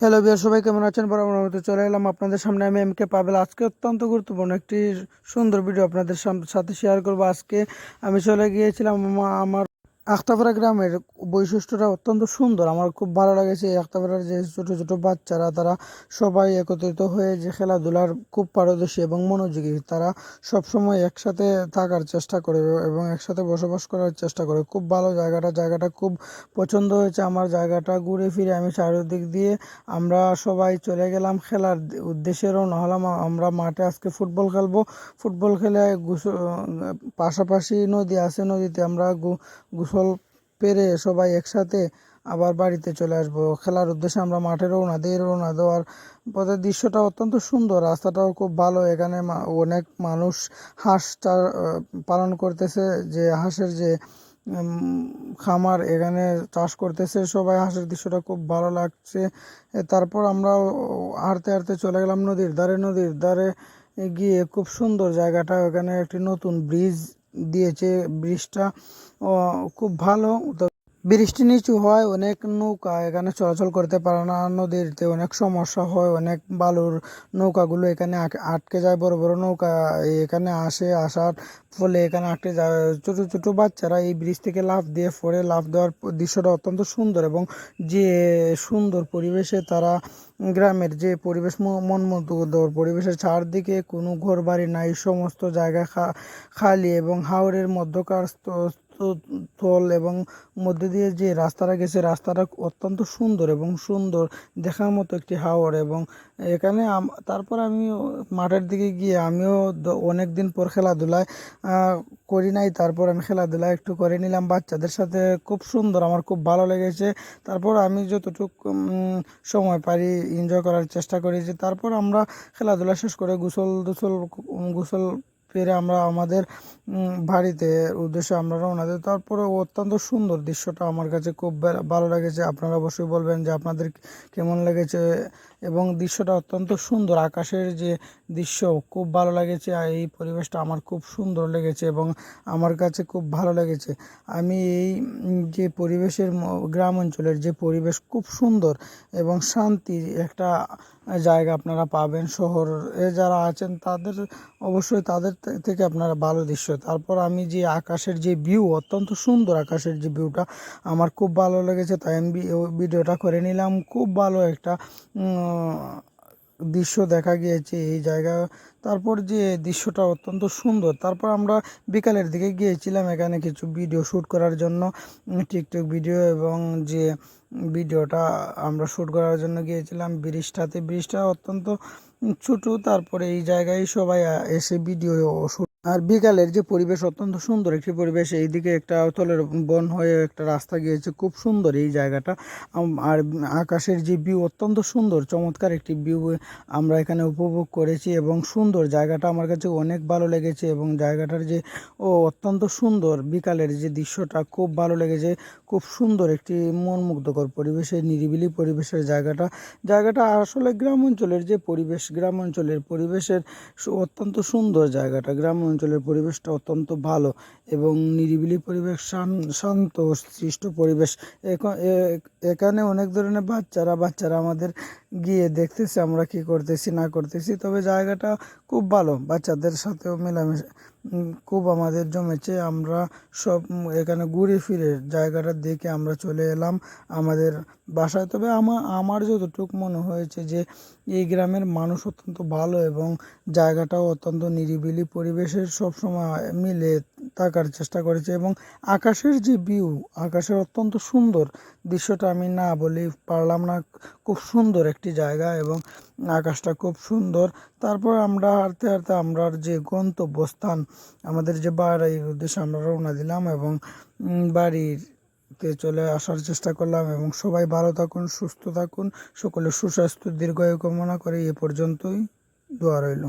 Hello বিয়ার সবাই কেমন আছেন? বরাবর মতো চলে এলাম আপনাদের সামনে। আমি এম কে পাবেল আজকে অত্যন্ত গুরুত্বপূর্ণ একটি সুন্দর ভিডিও আপনাদের সাথে শেয়ার করব। আজকে আমি চলে গিয়েছিলাম আমা- আমার আখতাপাড়া গ্রামের বৈশিষ্ট্যটা অত্যন্ত সুন্দর। আমার খুব ভালো লেগেছে এই আখতাপাড়ার যে ছোটো ছোটো বাচ্চারা, তারা সবাই একত্রিত হয়ে যে খেলাধুলার খুব পারদর্শী এবং মনোযোগী, তারা সবসময় একসাথে থাকার চেষ্টা করে এবং একসাথে বসবাস করার চেষ্টা করে। খুব ভালো জায়গাটা জায়গাটা খুব পছন্দ হয়েছে আমার। জায়গাটা ঘুরে ফিরে আমি চারিদিক দিয়ে আমরা সবাই চলে গেলাম খেলার দে- উদ্দেশ্যে রওনা হলাম। আমরা মাঠে আজকে ফুটবল খেলব। ফুটবল খেলে গোসল পাশাপাশি নদী আছে। নদীতে আমরা গো- গোসল পেরে সবাই একসাথে আবার বাড়িতে চলে আসব। খেলার উদ্দেশ্যে আমরা মাঠে রওনা দিই রওনা দেওয়ার পথে দৃশ্যটা অত্যন্ত সুন্দর, রাস্তাটাও খুব ভালো। এখানে অনেক মানুষ হাঁস পালন করতেছে। যে হাঁসের যে খামার এখানে চাষ করতেছে সবাই, হাঁসের দৃশ্যটা খুব ভালো লাগছে। তারপর আমরা হাঁটতে হাঁটতে চলে গেলাম নদীর ধারে। নদীর ধারে গিয়ে খুব সুন্দর জায়গাটা। ওখানে একটি নতুন ব্রিজ দিয়েছে ব্রিজটা খুব ভালো। তো বৃষ্টি নিচু হয়, অনেক নৌকা এখানে চলাচল করতে পারে না, নদীতে অনেক সমস্যা হয়, অনেক বালুর নৌকাগুলো এখানে আট- আটকে যায়, বড় বড় নৌকা এখানে আসে, আসার ফলে এখানে আটকে যায়। ছোটো ছোটো বাচ্চারা এই ব্রিজ থেকে লাফ দিয়ে পড়ে, লাফ দেওয়ার দৃশ্যটা অত্যন্ত সুন্দর এবং যে সুন্দর পরিবেশে তারা গ্রামের যে পরিবেশ ম- মনমুগ্ধকর পরিবেশের চারদিকে কোনো ঘর বাড়ি নাই, সমস্ত জায়গা খালি এবং হাওরের মধ্যকার স্থ- এবং মধ্যে দিয়ে যে রাস্তাটা গেছে, রাস্তাটা অত্যন্ত সুন্দর এবং সুন্দর দেখার মতো একটি হাওর এবং এখানে তারপর আমি মাঠের দিকে গিয়ে আমিও অনেক দিন পর খেলাধুলায় করি নাই, তারপর আমি খেলাধুলা একটু করে নিলাম বাচ্চাদের সাথে, খুব সুন্দর, আমার খুব ভালো লেগেছে। তারপর আমি যতটুকু সময় পারি এনজয় করার চেষ্টা করি যে, তারপর আমরা খেলাধুলা শেষ করে গোসল টুসল গোসল পেরে আমরা আমাদের বাড়িতে উদ্দেশ্যে আমরা রওনা দিই। তারপরে অত্যন্ত সুন্দর দৃশ্যটা আমার কাছে খুব ভালো লেগেছে। আপনারা অবশ্যই বলবেন যে আপনাদের কেমন লেগেছে এবং দৃশ্যটা অত্যন্ত সুন্দর। আকাশের যে দৃশ্য খুব ভালো লেগেছে আর এই পরিবেশটা আমার খুব সুন্দর লেগেছে এবং আমার কাছে খুব ভালো লেগেছে। আমি এই যে পরিবেশের গ্রাম অঞ্চলের যে পরিবেশ খুব সুন্দর এবং শান্তির একটা জায়গা আপনারা পাবেন শহর এ যারা আছেন তাদের অবশ্যই তাদের থেকে আপনারা ভালো দৃশ্য। তারপর আমি যে আকাশের যে ভিউ অত্যন্ত সুন্দর আকাশের যে ভিউটা আমার খুব ভালো লেগেছে, তাই আমি ভিডিওটা করে নিলাম। খুব ভালো একটা দৃশ্য দেখা গিয়েছে এই জায়গা। তারপর যে দৃশ্যটা অত্যন্ত সুন্দর, তারপর আমরা বিকালের দিকে গিয়েছিলাম এখানে কিছু ভিডিও শ্যুট করার জন্য টিকটক ভিডিও এবং যে ভিডিওটা আমরা শ্যুট করার জন্য গিয়েছিলাম ব্রিজটাতে। ব্রিজটা অত্যন্ত ছোটো, তারপরে এই জায়গায় সবাই এসে ভিডিও শ্যুট আর বিকালের যে পরিবেশ অত্যন্ত সুন্দর, একটি পরিবেশ, এইদিকে একটা তলের বন হয়ে একটা রাস্তা গিয়েছে, খুব সুন্দর এই জায়গাটা। আর আকাশের যে ভিউ অত্যন্ত সুন্দর, চমৎকার একটি ভিউ আমরা এখানে উপভোগ করেছি এবং সুন্দর জায়গাটা আমার কাছে অনেক ভালো লেগেছে এবং জায়গাটার যে, ও অত্যন্ত সুন্দর বিকালের যে দৃশ্যটা খুব ভালো লেগেছে, খুব সুন্দর একটি মনমুগ্ধকর পরিবেশের নিরিবিলি পরিবেশের জায়গাটা। জায়গাটা আসলে গ্রাম অঞ্চলের যে পরিবেশ, গ্রাম অঞ্চলের পরিবেশের অত্যন্ত সুন্দর জায়গাটা। গ্রাম অঞ্চলের পরিবেশটা অত্যন্ত ভালো এবং নিরিবিলি পরিবেশ, শান- শান্ত সৃষ্ট পরিবেশ। এখানে অনেক ধরনের বাচ্চারা বাচ্চারা আমাদের গিয়ে দেখতেছে আমরা কি করতেছি, না করতেছি। তবে জায়গাটা খুব ভালো, বাচ্চাদের সাথেও মেলামেশা খুব আমাদের জমেছে। আমরা সব এখানে ঘুরে ফিরে জায়গাটা দেখে আমরা চলে এলাম আমাদের বাসায়। তবে আমার আমার যতটুকু মনে হয়েছে যে, এই গ্রামের মানুষ অত্যন্ত ভালো এবং জায়গাটাও অত্যন্ত নিরিবিলি। পরিবেশের সবসময় মিলে থাকার চেষ্টা করেছে এবং আকাশের যে ভিউ আকাশের অত্যন্ত সুন্দর দৃশ্যটা আমি না বলি পারলাম না খুব সুন্দর একটি জায়গা এবং আকাশটা খুব সুন্দর। তারপর আমরা হাঁটতে হাঁটতে আমরা যে গন্তব্যস্থান আমাদের যে বাড়ির উদ্দেশ্যে আমরা রওনা দিলাম এবং উম, বাড়িতে চলে আসার চেষ্টা করলাম এবং সবাই ভালো থাকুন সুস্থ থাকুন সকলে সুস্বাস্থ্য দীর্ঘায়ু কামনা করে এ পর্যন্তই। দোয়া রইল।